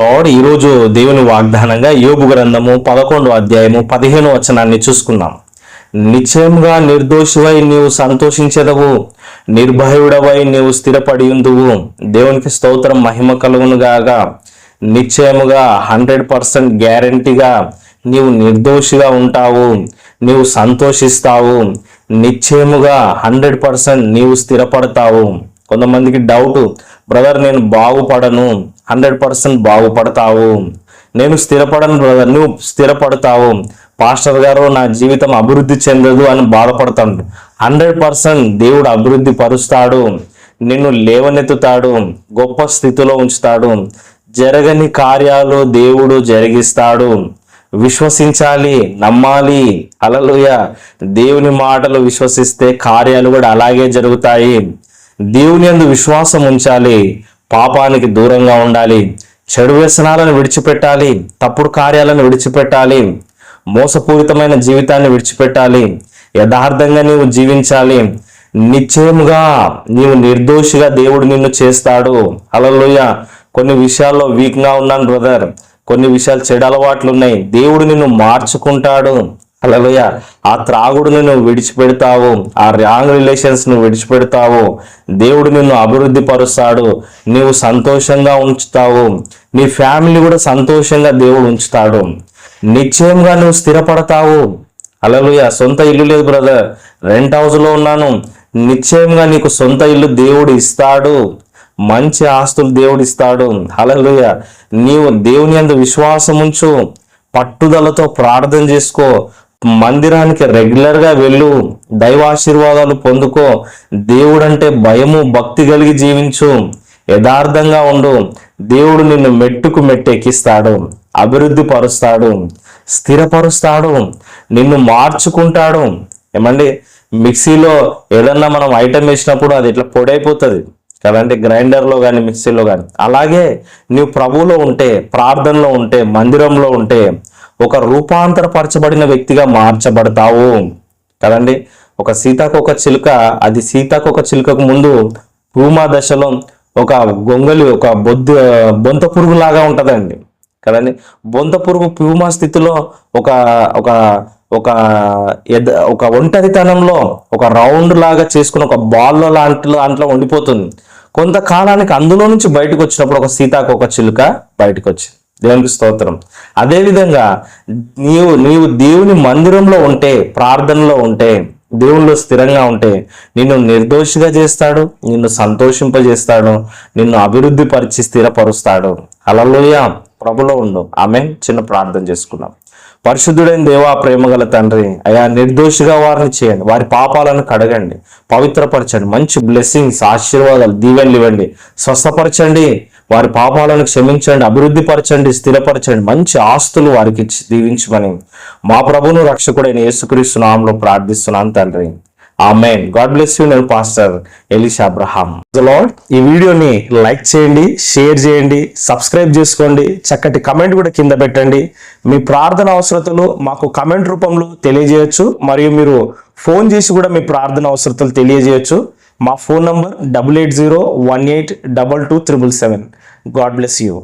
Lord ఈరోజు దేవుని వాగ్దానంగా యోగు గ్రంథము పదకొండు అధ్యాయము పదిహేను వచనాన్ని చూసుకుందాం నిశ్చయముగా నిర్దోషివై నీవు సంతోషించదవు నిర్భయుడవై నీవు స్థిరపడి ఉందువు. దేవునికి స్తోత్రం మహిమ కలుగునుగాగా నిశ్చయముగా హండ్రెడ్ పర్సెంట్ గ్యారంటీగా నీవు నిర్దోషిగా ఉంటావు నీవు సంతోషిస్తావు. నిశ్చయముగా హండ్రెడ్ పర్సెంట్ నీవు స్థిరపడతావు. కొంతమందికి డౌట్ బ్రదర్ నేను బాగుపడను. Hundred percent బాగుపడతావు. నేను స్థిరపడను బ్రదర్ నువ్వు స్థిరపడతావు. పాస్టర్ గారు నా జీవితం అభివృద్ధి చెందదు అని బాధపడతాడు. హండ్రెడ్ పర్సెంట్ దేవుడు అభివృద్ధి పరుస్తాడు. నిన్ను లేవనెత్తుతాడు. గొప్ప స్థితిలో ఉంచుతాడు. జరగని కార్యాలు దేవుడు జరిగిస్తాడు. విశ్వసించాలి నమ్మాలి. అలలుయ దేవుని మాటలు విశ్వసిస్తే కార్యాలు కూడా అలాగే జరుగుతాయి. దేవుని అందు విశ్వాసం ఉంచాలి. పాపానికి దూరంగా ఉండాలి. చెడు వ్యసనాలను విడిచిపెట్టాలి. తప్పుడు కార్యాలను విడిచిపెట్టాలి. మోసపూరితమైన జీవితాన్ని విడిచిపెట్టాలి. యథార్థంగా నీవు జీవించాలి. నిశ్చయముగా నీవు నిర్దోషిగా దేవుడు నిన్ను చేస్తాడు. అలలోయ కొన్ని విషయాల్లో వీక్గా ఉన్నాను బ్రదర్ కొన్ని విషయాలు చెడు అలవాట్లు ఉన్నాయి దేవుడు నిన్ను మార్చుకుంటాడు. అలలోయ ఆ త్రాగుడును నువ్వు విడిచిపెడతావు ఆ రాంగ్ రిలేషన్స్ నువ్వు విడిచిపెడతావు. దేవుడు నిన్ను అభివృద్ధి పరుస్తాడు నీవు సంతోషంగా ఉంచుతావు. నీ ఫ్యామిలీ కూడా సంతోషంగా దేవుడు ఉంచుతాడు. నిశ్చయంగా నువ్వు స్థిరపడతావు. అలలుయ సొంత ఇల్లు లేదు బ్రదర్. రెంట్ హౌస్లో ఉన్నాను. నిశ్చయంగా నీకు సొంత ఇల్లు దేవుడు ఇస్తాడు. మంచి ఆస్తులు దేవుడు ఇస్తాడు. అలలుయ నీవు దేవుని అందు విశ్వాసం ఉంచు పట్టుదలతో ప్రార్థన చేసుకో. మందిరానికి రెగ్యులర్గా వెళ్ళు. దైవాశీర్వాదాలు పొందుకో. దేవుడంటే భయము భక్తి కలిగి జీవించు. యథార్థంగా ఉండు. దేవుడు నిన్ను మెట్టుకు మెట్టెక్కిస్తాడు. అభివృద్ధి పరుస్తాడు. స్థిరపరుస్తాడు. నిన్ను మార్చుకుంటాడు. ఏమండి? మిక్సీలో ఏదన్నా మనం ఐటమ్ వేసినప్పుడు అది ఇట్లా పొడైపోతుంది. కదంటే గ్రైండర్లో కానీ మిక్సీలో కానీ అలాగే నీవు ప్రభువులో ఉంటే ప్రార్థనలో ఉంటే మందిరంలో ఉంటే ఒక రూపాంతరపరచబడిన వ్యక్తిగా మార్చబడతావు. కదండి? ఒక సీతాకొక చిలుక అది సీతాకొక చిలుకకు ముందు భూమా దశలో ఒక గొంగలి ఒక బొద్దు బొంత పురుగు లాగా ఉంటదండి. కదండి? బొంత పురుగు ప్యూమా స్థితిలో ఒక ఒక ఒక ఎద ఒక ఒంటరితనంలో ఒక రౌండ్ లాగా చేసుకుని ఒక బాల్లో లాంటి దాంట్లో ఉండిపోతుంది. కొంతకాలానికి అందులో నుంచి బయటకు వచ్చినప్పుడు ఒక సీతాకొక చిలుక బయటకు వచ్చింది. దేవునికి స్తోత్రం. అదేవిధంగా నీవు నీవు దేవుని మందిరంలో ఉంటే ప్రార్థనలో ఉంటే దేవుళ్ళు స్థిరంగా ఉంటే నిన్ను నిర్దోషిగా చేస్తాడు నిన్ను సంతోషింపజేస్తాడు నిన్ను అభివృద్ధి పరిచి స్థిరపరుస్తాడు. అలలోయ ప్రభులో ఉండు. ఆమె చిన్న ప్రార్థన చేసుకున్నాం పరిశుద్ధుడైన దేవా ప్రేమగల తండ్రి అయా నిర్దోషిగా వారిని చేయండి. వారి పాపాలను కడగండి. పవిత్రపరచండి. మంచి బ్లెస్సింగ్స్ ఆశీర్వాదాలు దీవెనలు ఇవ్వండి. స్వస్థపరచండి. వారి పాపాలను క్షమించండి అభివృద్ధి పరచండి స్థిరపరచండి మంచి ఆస్తులు వారికి దీవించమని మా ప్రభును రక్షకుడైన యేసుక్రీస్తు నామంలో ప్రార్థిస్తున్నాను తండ్రి. ఆమెన్. గాడ్ బ్లెస్ యూ నేను పాస్టర్ ఎలిషా అబ్రహాం. లార్డ్ ఈ వీడియోని లైక్ చేయండి షేర్ చేయండి సబ్స్క్రైబ్ చేసుకోండి చక్కటి కమెంట్ కూడా కింద పెట్టండి. మీ ప్రార్థన అవసరతలు మాకు కమెంట్ రూపంలో తెలియజేయచ్చు మరియు మీరు ఫోన్ చేసి కూడా మీ ప్రార్థన అవసరతలు తెలియజేయచ్చు. మా phone number double eight zero one eight double two triple seven. God bless you.